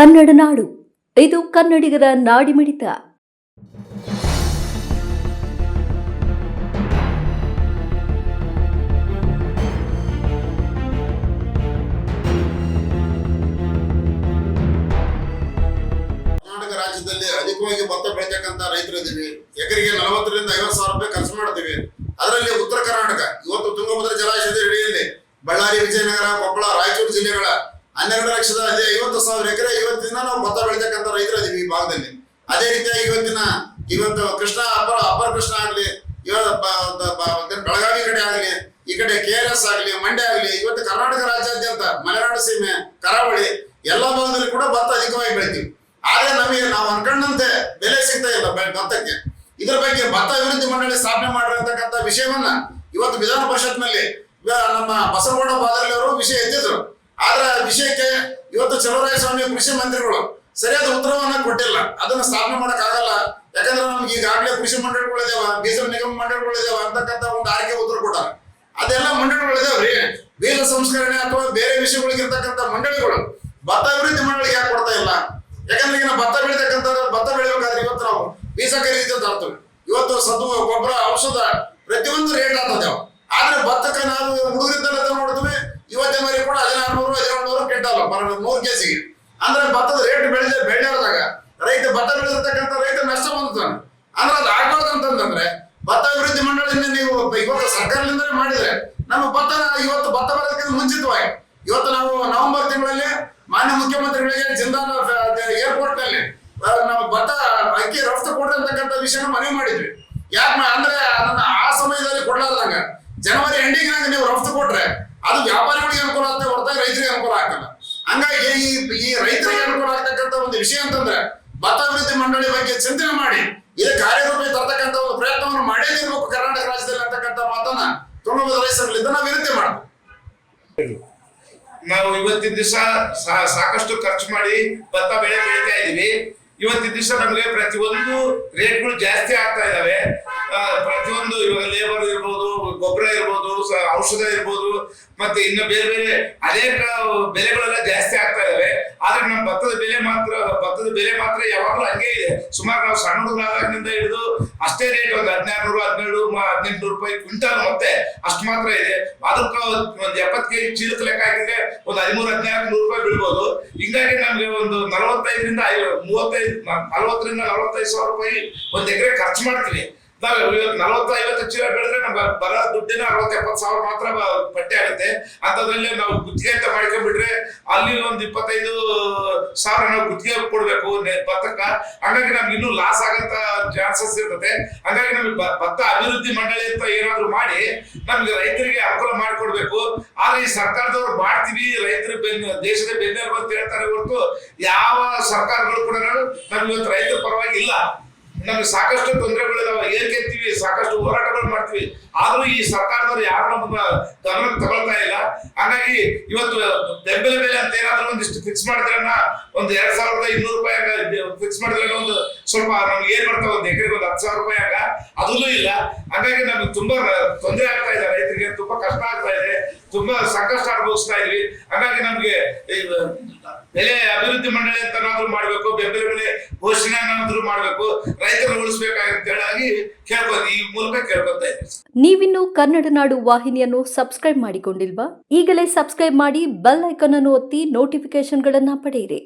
ಕನ್ನಡ ನಾಡು. ಇದು ಕನ್ನಡಿಗರ ನಾಡಿಮಿಡಿತ ಕರ್ನಾಟಕ ರಾಜ್ಯದಲ್ಲಿ ಅಧಿಕವಾಗಿ ಭತ್ತ ರೈತರು ಇದ್ದೀವಿ ಎಕರೆಗೆ ನಲವತ್ತರಿಂದ ಐವತ್ತು ಸಾವಿರ ರೂಪಾಯಿ ಖರ್ಚು ಮಾಡ್ತೀವಿ. ಅದರಲ್ಲಿ ಉತ್ತರ ಕರ್ನಾಟಕ, ಇವತ್ತು ತುಂಗಭದ್ರ ಜಲಾಶಯದ ಹಿಡಿಯಲ್ಲಿ ಬಳ್ಳಾರಿ, ವಿಜಯನಗರ, ಕೊಪ್ಪಳ, ರಾಯಚೂರು ಜಿಲ್ಲೆಗಳ ಹನ್ನೆರಡು ಲಕ್ಷದ ಐವತ್ತು ಸಾವಿರ ಎಕರೆ ಇವತ್ತಿನ ನಾವು ಭತ್ತ ಬೆಳೀತಕ್ಕಂಥ ರೈತರು ಇದೀವಿ ಈ ಭಾಗದಲ್ಲಿ. ಅದೇ ರೀತಿಯಾಗಿ ಇವತ್ತಿನ ಇವತ್ತು ಕೃಷ್ಣ ಅಪರ ಅಪರ ಕೃಷ್ಣ ಆಗಲಿ ಇವತ್ತು ಬೆಳಗಾವಿ ಕಡೆ ಆಗಲಿ, ಈ ಕಡೆ ಕೆ ಆರ್ ಎಸ್ ಆಗಲಿ, ಮಂಡ್ಯ ಆಗಲಿ, ಇವತ್ತು ಕರ್ನಾಟಕ ರಾಜ್ಯಾದ್ಯಂತ ಮಲೆನಾಡು ಸೀಮೆ, ಕರಾವಳಿ ಎಲ್ಲ ಭಾಗದಲ್ಲಿ ಕೂಡ ಭತ್ತ ಅಧಿಕವಾಗಿ ಬೆಳಿತೀವಿ. ಆದ್ರೆ ನಮಗೆ ನಾವು ಅನ್ಕೊಂಡಂತೆ ಬೆಲೆ ಸಿಗ್ತಾ ಇಲ್ಲ ಭತ್ತಕ್ಕೆ. ಇದ್ರ ಬಗ್ಗೆ ಭತ್ತ ಅಭಿವೃದ್ಧಿ ಮಂಡಳಿ ಸ್ಥಾಪನೆ ಮಾಡಿರತಕ್ಕಂಥ ವಿಷಯವನ್ನ ಇವತ್ತು ವಿಧಾನ ಪರಿಷತ್ನಲ್ಲಿ ನಮ್ಮ ಬಸವಗೌಡ ಬಾದರ್ಲಿ ಅವರು ವಿಷಯ ಎತ್ತಿದ್ರು. ಆದ್ರೆ ವಿಷಯಕ್ಕೆ ಇವತ್ತು ಚಲುವರಾಯ ಸ್ವಾಮಿ ಕೃಷಿ ಮಂತ್ರಿಗಳು ಸರಿಯಾದ ಉತ್ತರವನ್ನ ಕೊಟ್ಟಿಲ್ಲ. ಅದನ್ನ ಸ್ಥಾಪನೆ ಮಾಡಕ್ ಆಗಲ್ಲ. ಯಾಕಂದ್ರೆ ನಮ್ಗೆ ಈಗಾಗಲೇ ಕೃಷಿ ಮಂಡಳಿಗಳಿದಾವ ಬೀಜ ನಿಗಮ ಮಂಡಳಿಗಳಿದಾವ ಅಂತಕ್ಕಂಥ ಒಂದು ಆರ್ಕೆ ಉತ್ತರ ಕೊಟ್ಟಾರ. ಅದೆಲ್ಲ ಮಂಡಳಿಗಳಿದಾವ್ರಿ ಬೀಜ ಸಂಸ್ಕರಣೆ ಅಥವಾ ಬೇರೆ ವಿಷಯಗಳಿಗೆ ಇರ್ತಕ್ಕಂಥ ಮಂಡಳಿಗಳು ಭತ್ತ ಅಭಿವೃದ್ಧಿ ಮಂಡಳಿಗೆ ಯಾಕೆ ಕೊಡ್ತಾ ಇಲ್ಲ? ಯಾಕಂದ್ರೆ ಈಗ ಭತ್ತ ಬೆಳಿತಕ್ಕಂಥ ಭತ್ತ ಬೆಳಿಬೇಕಾದ್ರೆ ಇವತ್ತು ನಾವು ಬೀಜ ಖರೀದಿ ತರ್ತೀವಿ ಇವತ್ತು ಸತು ಗೊಬ್ಬರ, ಔಷಧ ಪ್ರತಿಯೊಂದು ರೇಟ್ ಆಗ್ತದೆ. ಆದ್ರೆ ಭತ್ತಕ್ಕೆ ನಾವು ಹುಡುಗರಿದ್ದಲ್ಲ ನೋಡ್ತೀವಿ ಇವತ್ತಿನ ವರೆಗೆ ಕೂಡ ಹದಿನಾರು ಹದಿನೇಳು ನೂರು ಕ್ವಿಂಟಲ್ ಮೂರು ಕೆಜಿಗೆ ಅಂದ್ರೆ ಭತ್ತದ ರೇಟ್ ಬೆಳೆದ ಬೆಳೆದಾಗ ರೈತ ಭತ್ತ ಬೆಳೆದಿರ್ತಕ್ಕಂಥ ರೈತ ನಷ್ಟ ಬಂದ್ತಾನೆ ಅಂದ್ರೆ ಅದು ಆಗ್ಬಾರ್ದು ಅಂತಂದ್ರೆ ಭತ್ತ ಅಭಿವೃದ್ಧಿ ಮಂಡಳಿಯಿಂದ ನೀವು ಇವತ್ತು ಸರ್ಕಾರದಿಂದಲೇ ಮಾಡಿದ್ರೆ ನಮ್ಮ ಭತ್ತ ಇವತ್ತು ಭತ್ತ ಬರೋದಕ್ಕಿಂತ ಮುಂಚಿತವಾಗಿ ಇವತ್ತು ನಾವು ನವೆಂಬರ್ ತಿಂಗಳಲ್ಲಿ ಮಾನ್ಯ ಮುಖ್ಯಮಂತ್ರಿಗಳಿಗೆ ಜಿಂದಾಲ್ ಏರ್ಪೋರ್ಟ್ನಲ್ಲಿ ನಾವು ಭತ್ತ ಅಕ್ಕಿ ರಫ್ತು ಕೊಡ್ರಿ ಅಂತಕ್ಕಂಥ ವಿಷಯನ ಮನವಿ ಮಾಡಿದ್ವಿ. ಯಾಕೆ ಅಂದ್ರೆ ಅದನ್ನ ಆ ಸಮಯದಲ್ಲಿ ಕೊಡಲಾರ್ದಂಗ ಜನವರಿ ಎಂಡಿಂಗ್ ನೀವು ರಫ್ತು ಕೊಟ್ರೆ ಅದು ವ್ಯಾಪಾರಿಗಳಿಗೆ ಅನುಕೂಲ ಆಗ್ತದೆ, ಹೊರತಾಗಿ ರೈತರಿಗೆ ಅನುಕೂಲ ಆಗಲ್ಲ ಹಂಗಾಗಿ ಈ ರೈತರಿಗೆ ಅನುಕೂಲ ಆಗ್ತಕ್ಕಂಥ ಒಂದು ವಿಷಯ ಅಂತಂದ್ರೆ ಭತ್ತ ಅಭಿವೃದ್ಧಿ ಮಂಡಳಿ ಬಗ್ಗೆ ಚಿಂತನೆ ಮಾಡಿ ಇದು ಕಾರ್ಯರೂಪಿ ತರ್ತಕ್ಕಂಥ ಒಂದು ಪ್ರಯತ್ನವನ್ನು ಮಾಡೇದಿರ್ಬೇಕು ಕರ್ನಾಟಕ ರಾಜ್ಯದಲ್ಲಿ ಅಂತಕ್ಕಂಥ ಮಾತನ್ನ ತುಂಬ ರೈತರಲ್ಲಿದ್ದ ನಾವು ವಿನಂತಿ ಮಾಡ್ತೀವಿ. ನಾವು ಇವತ್ತಿನ ದಿವಸ ಸಾಕಷ್ಟು ಖರ್ಚು ಮಾಡಿ ಭತ್ತ ಬೆಳೆ ಬೆಳಿತಾ ಇದೀವಿ ಇವತ್ತಿನ ದಿವಸ ನಮಗೆ ಪ್ರತಿಯೊಂದು ರೇಟ್ಗಳು ಜಾಸ್ತಿ ಆಗ್ತಾ ಇದಾವೆ ಪ್ರತಿಯೊಂದು ಇವಾಗ ಲೇಬರ್ ಇರ್ಬೋದು, ಗೊಬ್ಬರ ಇರ್ಬೋದು ಔಷಧ ಇರ್ಬೋದು ಮತ್ತೆ ಇನ್ನು ಬೇರೆ ಬೇರೆ ಅನೇಕ ಬೆಲೆಗಳೆಲ್ಲ ಜಾಸ್ತಿ ಆಗ್ತಾ ಇದಾವೆ. ಆದ್ರೆ ನಮ್ಮ ಭತ್ತದ ಬೆಲೆ ಮಾತ್ರ, ಭತ್ತದ ಬೆಲೆ ಮಾತ್ರ ಯಾವಾಗಲೂ ಹಂಗೆ ಇದೆ. ಸುಮಾರು ನಾವು ಸಣ್ಣ ಹುಡುಗರಾದಾಗಿನಿಂದ ಹಿಡಿದು ಅಷ್ಟೇ ರೇಟ್ ಒಂದು ಹದಿನಾರು ನೂರು ಹದಿನೇಳು ಹದಿನೆಂಟು ರೂಪಾಯಿ ಕ್ವಿಂಟಲ್ ಮತ್ತೆ ಅಷ್ಟು ಮಾತ್ರ ಇದೆ. ಅದಕ್ಕೆ ಒಂದು ಎಪ್ಪತ್ತು ಕೆಜಿ ಚೀಲಕ್ಕೆ ಲೆಕ್ಕ ಹಾಕಿದ್ರೆ ಒಂದು ಹದಿಮೂರು, ಹದಿನಾಲ್ಕು ನೂರು ರೂಪಾಯಿ ಬೀಳ್ಬೋದು. ಹಿಂಗಾಗಿ ನಮ್ಗೆ ಒಂದು ನಲವತ್ತೈದರಿಂದ ಮೂವತ್ತೈದು ನಲವತ್ತರಿಂದ ನಲವತ್ತೈದು ಸಾವಿರ ರೂಪಾಯಿ ಒಂದು ಎಕರೆ ಖರ್ಚು ಮಾಡ್ತೀವಿ. ನಾವು ಇವತ್ತು ನಲವತ್ತು ಐವತ್ತು ಚೀಲ ಬೆಳೆದ್ರೆ ನಮ್ಗೆ ಬರೋ ದುಡ್ಡಿನ ಅರವತ್ತು ಎಪ್ಪತ್ತು ಸಾವಿರ ಮಾತ್ರ ಪಟ್ಟೆ ಆಗುತ್ತೆ. ಅಂತದ್ರಲ್ಲಿ ನಾವು ಗುತ್ತಿಗೆ ಅಂತ ಮಾಡ್ಕೊಂಡ್ಬಿಟ್ರೆ ಅಲ್ಲಿ ಒಂದು ಇಪ್ಪತ್ತೈದು ಸಾವಿರ ನಾವು ಗುತ್ತಿಗೆ ಕೊಡ್ಬೇಕು ಭತ್ತಕ್ಕ. ಹಂಗಾಗಿ ನಮ್ಗೆ ಇನ್ನೂ ಲಾಸ್ ಆಗಂತ ಚಾನ್ಸಸ್ ಇರ್ತದೆ. ಹಂಗಾಗಿ ನಮ್ಗೆ ಭತ್ತ ಅಭಿವೃದ್ಧಿ ಮಂಡಳಿ ಅಂತ ಏನಾದ್ರು ಮಾಡಿ ನಮ್ಗೆ ರೈತರಿಗೆ ಅನುಕೂಲ ಮಾಡಿಕೊಡ್ಬೇಕು. ಆದ್ರೆ ಈ ಸರ್ಕಾರದವ್ರು ಮಾಡ್ತೀವಿ, ರೈತರ ಬೆನ್ನ ದೇಶದ ಬೆನ್ನೆಲುಬು ಅಂತ ಹೇಳ್ತಾರೆ ಹೊರತು ಯಾವ ಸರ್ಕಾರಗಳು ಕೂಡ ನಮ್ಗೆ ಇವತ್ತು ರೈತರ ಪರವಾಗಿ ಇಲ್ಲ ನಮ್ಗೆ ಸಾಕಷ್ಟು ತೊಂದರೆಗಳಿದಾವೆ ಏನ್ ಗೆಲ್ತೀವಿ ಸಾಕಷ್ಟು ಹೋರಾಟಗಳು ಮಾಡ್ತೀವಿ. ಆದ್ರೂ ಈ ಸರ್ಕಾರದವ್ರು ಯಾರು ನಮ್ಮನ್ನ ಗಮನಕ್ಕೆ ತಗೊಳ್ತಾ ಇಲ್ಲ. ಹಾಗಾಗಿ ಇವತ್ತು ಬೆಂಬಲ ಬೆಲೆ ಅಂತ ಏನಾದ್ರೂ ಒಂದಿಷ್ಟು ಫಿಕ್ಸ್ ಮಾಡಿದ್ರನ್ನ ಒಂದು ಎರಡ್ ಸಾವಿರದ ಇನ್ನೂರು ರೂಪಾಯಿ ಫಿಕ್ಸ್ ಮಾಡಿದ್ರೆ ಒಂದು ಸ್ವಲ್ಪ ನಮ್ಗೆ ಏನ್ ಮಾಡ್ತಾವ ಒಂದ್ ಎಕರೆಗೆ ಒಂದು ಹತ್ತು ಸಾವಿರ ರೂಪಾಯಿ ಆಗ ಅದೂ ಇಲ್ಲ. ಹಾಗಾಗಿ ನಮ್ಗೆ ತುಂಬಾ ತೊಂದರೆ ಆಗ್ತಾ ಇದೆ ರೈತರಿಗೆ, ತುಂಬಾ ಕಷ್ಟ ಆಗ್ತಾ ಇದೆ. ತುಂಬಾ ಸಂಕಷ್ಟ ಅನುಭವಿಸ್ತಾ ಇದ್ವಿ. ಹಾಗಾಗಿ ನಮ್ಗೆ ಬೆಲೆ ಅಭಿವೃದ್ಧಿ ಮಂಡಳಿ ಅಂತ ಮಾಡ್ಬೇಕು, ಬೆಂಬಲ ಬೆಲೆ ಘೋಷಣೆ ಏನಾದ್ರು ಮಾಡ್ಬೇಕು. ರೈತರು ಹೇಳಿ ಕೇಳ್ಬೋದು ಈ ಮೂಲಕ ಕೇಳ್ಕೊತಾ ಇದ್ದೀವಿ ನೀವಿನ್ನು ಕನ್ನಡ ನಾಡು ವಾಹಿನಿಯನ್ನು ಸಬ್ಸ್ಕ್ರೈಬ್ ಮಾಡಿಕೊಂಡಿಲ್ವಾ? ಈಗಲೇ ಸಬ್ಸ್ಕ್ರೈಬ್ ಮಾಡಿ ಬೆಲ್ ಐಕಾನ್ ಅನ್ನು ಒತ್ತಿ ನೋಟಿಫಿಕೇಶನ್ಗಳನ್ನ ಪಡೆಯಿರಿ.